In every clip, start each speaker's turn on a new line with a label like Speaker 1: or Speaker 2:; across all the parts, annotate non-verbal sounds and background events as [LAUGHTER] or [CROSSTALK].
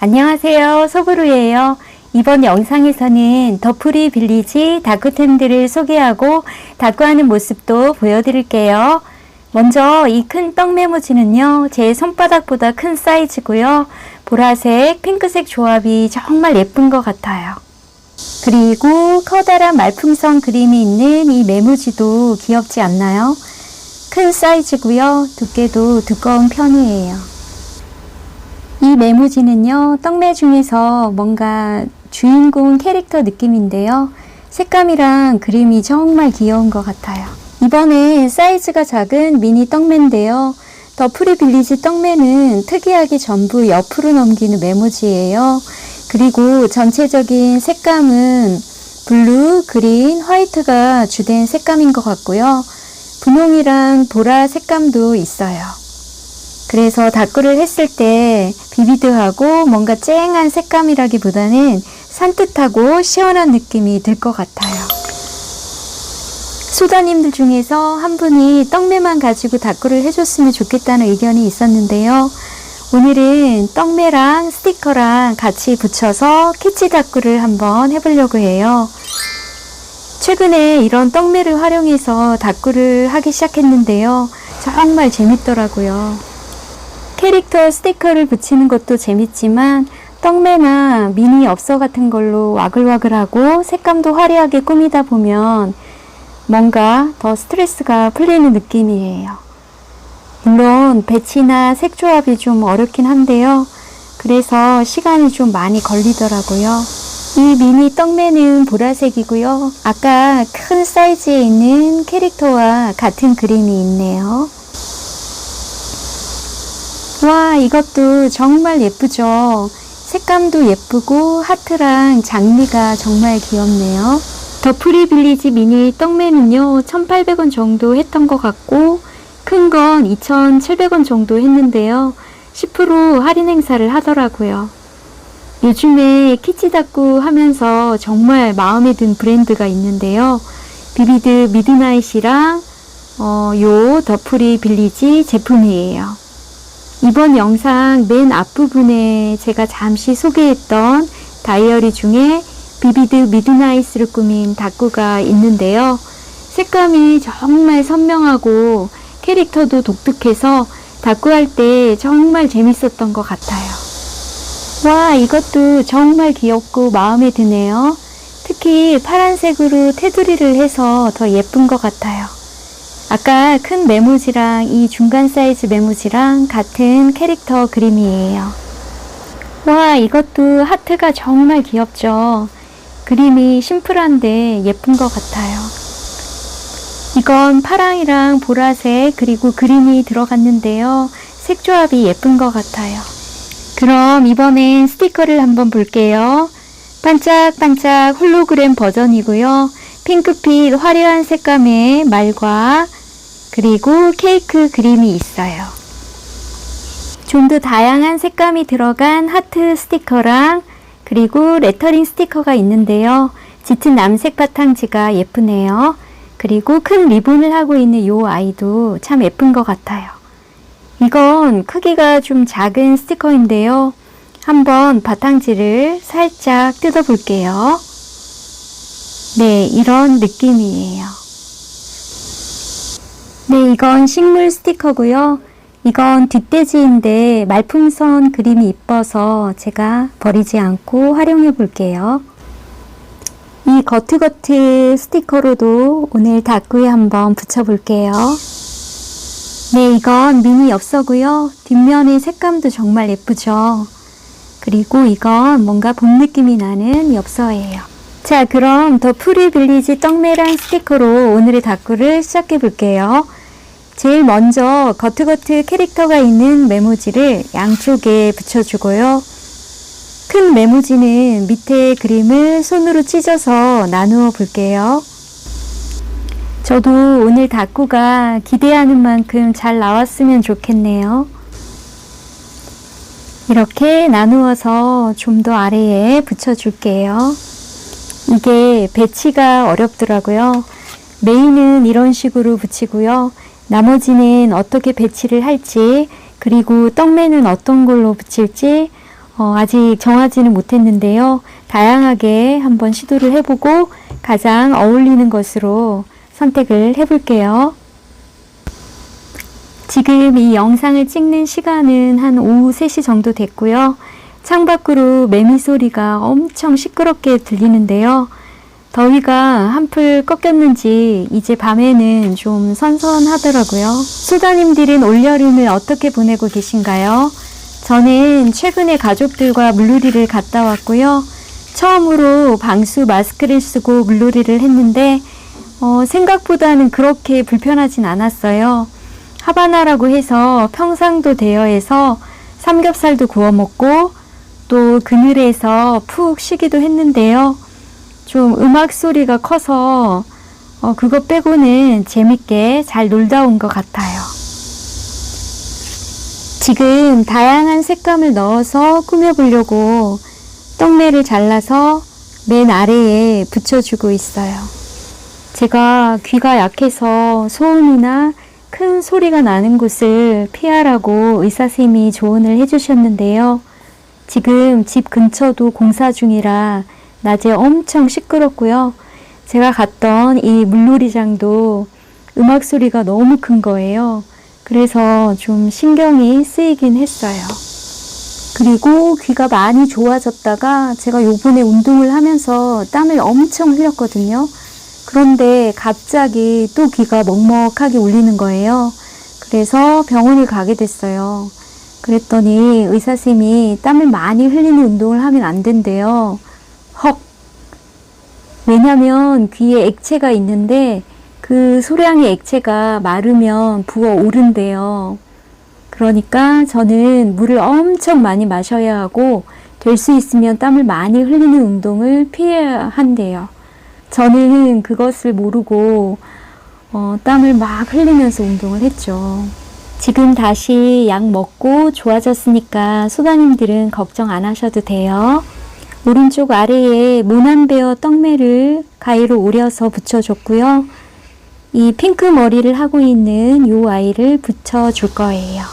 Speaker 1: 안녕하세요. 소브루예요. 이번 영상에서는 더프리 빌리지 다크템들을 소개하고 다크하는 모습도 보여드릴게요. 먼저 이 큰 떡메모지는요, 제 손바닥보다 큰 사이즈고요. 보라색, 핑크색 조합이 정말 예쁜 것 같아요. 그리고 커다란 말풍선 그림이 있는 이 메모지도 귀엽지 않나요? 큰 사이즈고요. 두께도 두꺼운 편이에요. 이 메모지는요, 떡메 중에서 뭔가 주인공 캐릭터 느낌인데요. 색감이랑 그림이 정말 귀여운 것 같아요. 이번에 사이즈가 작은 미니 떡메인데요. 더 프리 빌리지 떡메는 특이하게 전부 옆으로 넘기는 메모지예요. 그리고 전체적인 색감은 블루, 그린, 화이트가 주된 색감인 것 같고요. 분홍이랑 보라 색감도 있어요. 그래서 다크를 했을 때 비비드하고 뭔가 쨍한 색감이라기보다는 산뜻하고 시원한 느낌이 들 것 같아요. 소다님들 중에서 한 분이 떡매만 가지고 다크를 해줬으면 좋겠다는 의견이 있었는데요. 오늘은 떡매랑 스티커랑 같이 붙여서 키치 다크를 한번 해보려고 해요. 최근에 이런 떡매를 활용해서 다크를 하기 시작했는데요. 정말 재밌더라고요. 캐릭터 스티커를 붙이는 것도 재밌지만 떡매나 미니 엽서 같은 걸로 와글와글하고 색감도 화려하게 꾸미다 보면 뭔가 더 스트레스가 풀리는 느낌이에요. 물론 배치나 색 조합이 좀 어렵긴 한데요. 그래서 시간이 좀 많이 걸리더라고요. 이 미니 떡매는 보라색이고요. 아까 큰 사이즈에 있는 캐릭터와 같은 그림이 있네요. 와, 이것도 정말 예쁘죠? 색감도 예쁘고 하트랑 장미가 정말 귀엽네요. 더 프리 빌리지 미니 떡매는요, 1,800원 정도 했던 것 같고, 큰 건 2,700원 정도 했는데요. 10% 할인 행사를 하더라고요. 요즘에 키치다꾸 하면서 정말 마음에 든 브랜드가 있는데요. 비비드 미드나잇이랑 어, 요 더프리 빌리지 제품이에요. 이번 영상 맨 앞부분에 제가 잠시 소개했던 다이어리 중에 비비드 미드나잇을 꾸민 다꾸가 있는데요. 색감이 정말 선명하고 캐릭터도 독특해서 다꾸할 때 정말 재밌었던 것 같아요. 와, 이것도 정말 귀엽고 마음에 드네요. 특히 파란색으로 테두리를 해서 더 예쁜 것 같아요. 아까 큰 메모지랑 이 중간 사이즈 메모지랑 같은 캐릭터 그림이에요. 와, 이것도 하트가 정말 귀엽죠? 그림이 심플한데 예쁜 것 같아요. 이건 파랑이랑 보라색 그리고 그림이 들어갔는데요. 색 조합이 예쁜 것 같아요. 그럼 이번엔 스티커를 한번 볼게요. 반짝반짝 홀로그램 버전이고요. 핑크빛 화려한 색감의 말과 그리고 케이크 그림이 있어요. 좀 더 다양한 색감이 들어간 하트 스티커랑 그리고 레터링 스티커가 있는데요. 짙은 남색 바탕지가 예쁘네요. 그리고 큰 리본을 하고 있는 이 아이도 참 예쁜 것 같아요. 이건 크기가 좀 작은 스티커인데요. 한번 바탕지를 살짝 뜯어 볼게요. 네, 이런 느낌이에요. 네, 이건 식물 스티커고요. 이건 뒷돼지인데 말풍선 그림이 이뻐서 제가 버리지 않고 활용해 볼게요. 이 거트거트 스티커로도 오늘 다꾸에 한번 붙여볼게요. 네, 이건 미니 엽서고요. 뒷면의 색감도 정말 예쁘죠. 그리고 이건 뭔가 봄 느낌이 나는 엽서예요. 자, 그럼 더 프리 빌리지 떡메랑 스티커로 오늘의 다꾸를 시작해 볼게요. 제일 먼저 거트거트 캐릭터가 있는 메모지를 양쪽에 붙여주고요. 큰 메모지는 밑에 그림을 손으로 찢어서 나누어 볼게요. 저도 오늘 다꾸가 기대하는 만큼 잘 나왔으면 좋겠네요. 이렇게 나누어서 좀 더 아래에 붙여줄게요. 이게 배치가 어렵더라고요. 메인은 이런 식으로 붙이고요. 나머지는 어떻게 배치를 할지, 그리고 떡매는 어떤 걸로 붙일지, 어, 아직 정하지는 못했는데요. 다양하게 한번 시도를 해보고 가장 어울리는 것으로 선택을 해볼게요. 지금 이 영상을 찍는 시간은 한 오후 3시 정도 됐고요. 창밖으로 매미 소리가 엄청 시끄럽게 들리는데요. 더위가 한풀 꺾였는지 이제 밤에는 좀 선선하더라고요. 수다님들은 올여름을 어떻게 보내고 계신가요? 저는 최근에 가족들과 물놀이를 갔다 왔고요. 처음으로 방수 마스크를 쓰고 물놀이를 했는데 어, 생각보다는 그렇게 불편하진 않았어요. 하바나라고 해서 평상도 대여해서 삼겹살도 구워 먹고 또 그늘에서 푹 쉬기도 했는데요. 좀 음악 소리가 커서 어, 그거 빼고는 재밌게 잘 놀다 온 것 같아요. 지금 다양한 색감을 넣어서 꾸며보려고 떡매를 잘라서 맨 아래에 붙여주고 있어요. 제가 귀가 약해서 소음이나 큰 소리가 나는 곳을 피하라고 의사쌤이 조언을 해주셨는데요. 지금 집 근처도 공사 중이라 낮에 엄청 시끄럽고요. 제가 갔던 이 물놀이장도 음악 소리가 너무 큰 거예요. 그래서 좀 신경이 쓰이긴 했어요. 그리고 귀가 많이 좋아졌다가 제가 요번에 운동을 하면서 땀을 엄청 흘렸거든요. 그런데 갑자기 또 귀가 먹먹하게 울리는 거예요. 그래서 병원을 가게 됐어요. 그랬더니 의사쌤이 땀을 많이 흘리는 운동을 하면 안 된대요. 헉. 왜냐면 귀에 액체가 있는데 그 소량의 액체가 마르면 부어 오른대요. 그러니까 저는 물을 엄청 많이 마셔야 하고 될 수 있으면 땀을 많이 흘리는 운동을 피해야 한대요. 저는 그것을 모르고 어, 땀을 막 흘리면서 운동을 했죠. 지금 다시 약 먹고 좋아졌으니까 소다님들은 걱정 안 하셔도 돼요. 오른쪽 아래에 모난베어 떡매를 가위로 오려서 붙여줬고요. 이 핑크 머리를 하고 있는 요 아이를 붙여줄 거예요.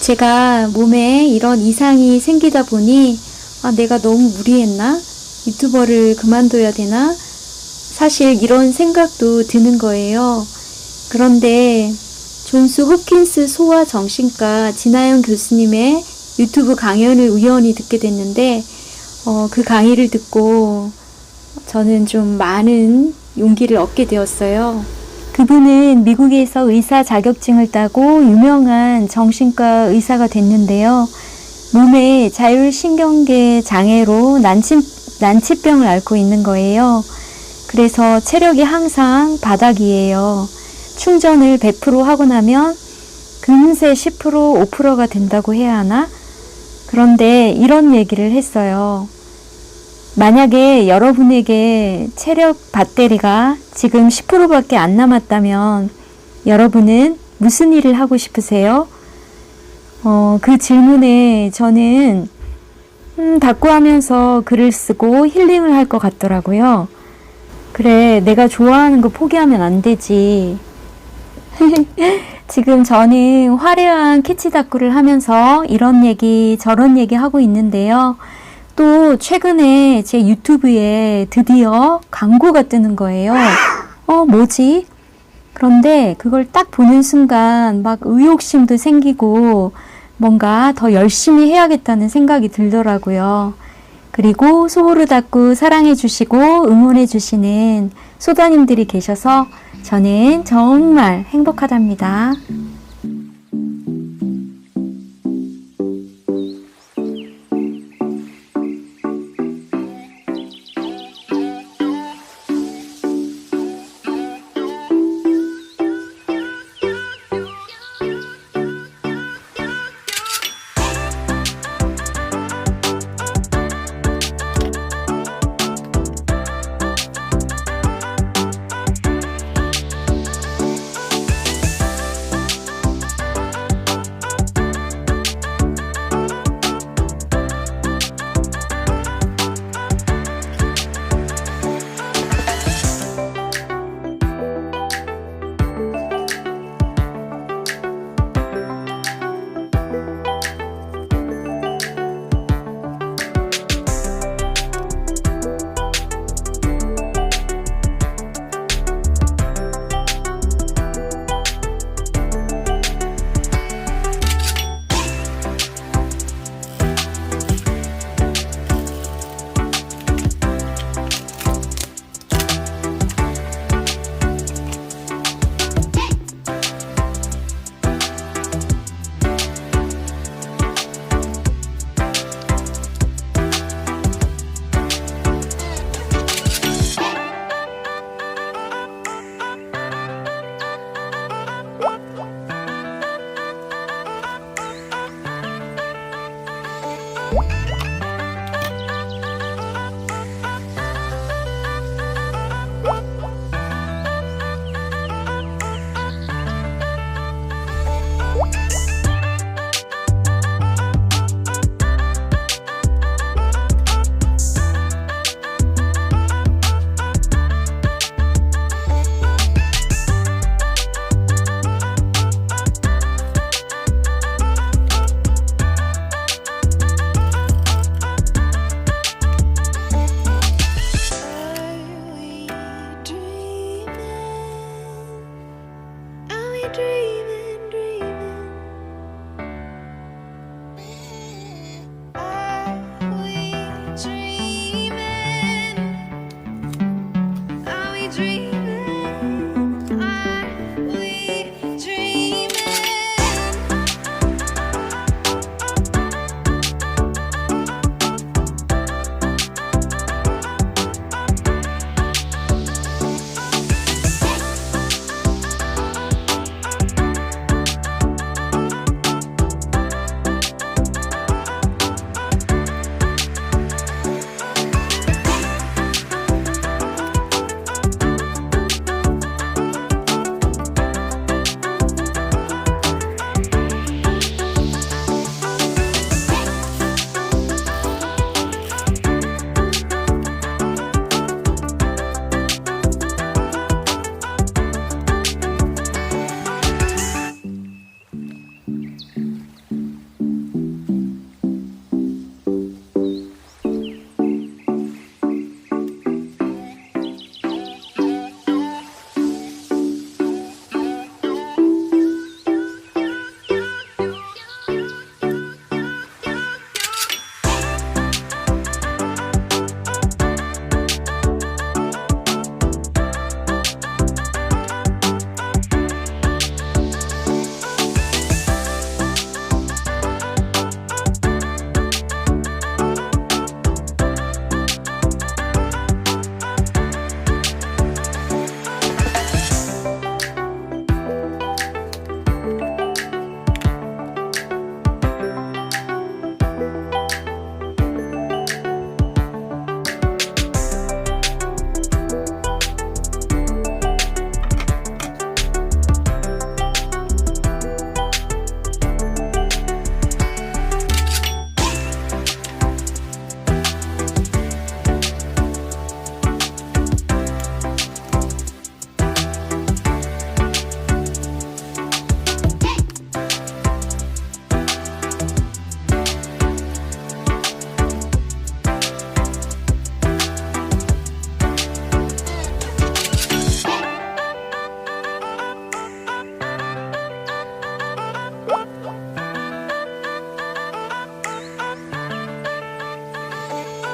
Speaker 1: 제가 몸에 이런 이상이 생기다 보니 아, 내가 너무 무리했나? 유튜버를 그만둬야 되나? 사실 이런 생각도 드는 거예요. 그런데 존스 홉킨스 소아 정신과 진아영 교수님의 유튜브 강연을 우연히 듣게 됐는데 어, 그 강의를 듣고 저는 좀 많은 용기를 얻게 되었어요. 그분은 미국에서 의사 자격증을 따고 유명한 정신과 의사가 됐는데요. 몸에 자율신경계 장애로 난치, 난치병을 앓고 있는 거예요. 그래서 체력이 항상 바닥이에요. 충전을 100% 하고 나면 금세 10% 5%가 된다고 해야 하나? 그런데 이런 얘기를 했어요. 만약에 여러분에게 체력 배터리가 지금 10%밖에 안 남았다면 여러분은 무슨 일을 하고 싶으세요? 어, 그 질문에 저는 음, 닭구하면서 글을 쓰고 힐링을 할 것 같더라고요. 그래, 내가 좋아하는 거 포기하면 안 되지. [LAUGHS] 지금 저는 화려한 키치 닭구를 하면서 이런 얘기, 저런 얘기 하고 있는데요. 또 최근에 제 유튜브에 드디어 광고가 뜨는 거예요. 어, 뭐지? 그런데 그걸 딱 보는 순간 막 의욕심도 생기고 뭔가 더 열심히 해야겠다는 생각이 들더라고요. 그리고 소호르 닫고 사랑해 주시고 응원해 주시는 소다님들이 계셔서 저는 정말 행복하답니다.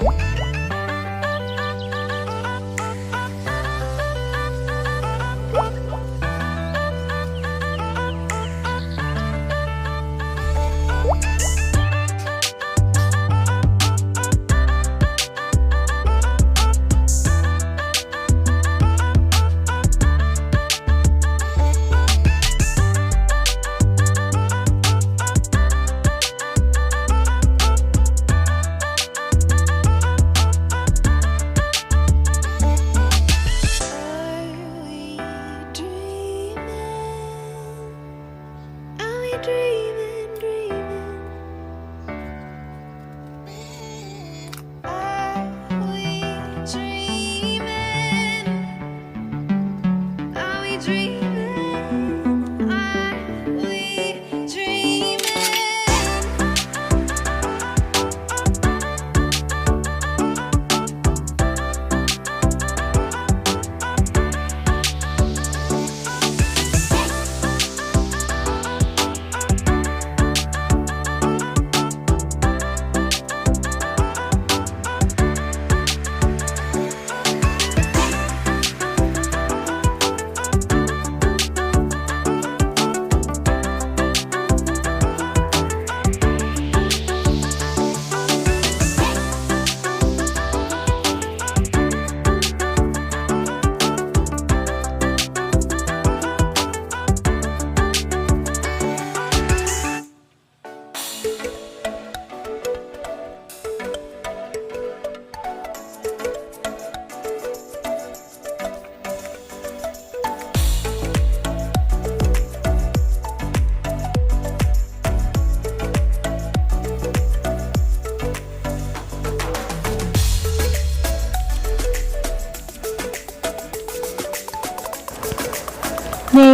Speaker 2: Are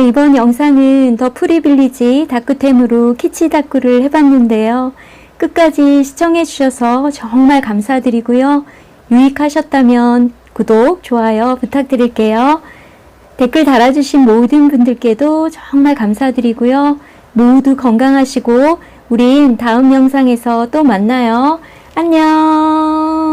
Speaker 1: 이번 영상은 더 프리빌리지 다크템으로 키치 다크를 해봤는데요. 끝까지 시청해주셔서 정말 감사드리고요. 유익하셨다면 구독, 좋아요 부탁드릴게요. 댓글 달아주신 모든 분들께도 정말 감사드리고요. 모두 건강하시고, 우린 다음 영상에서 또 만나요. 안녕.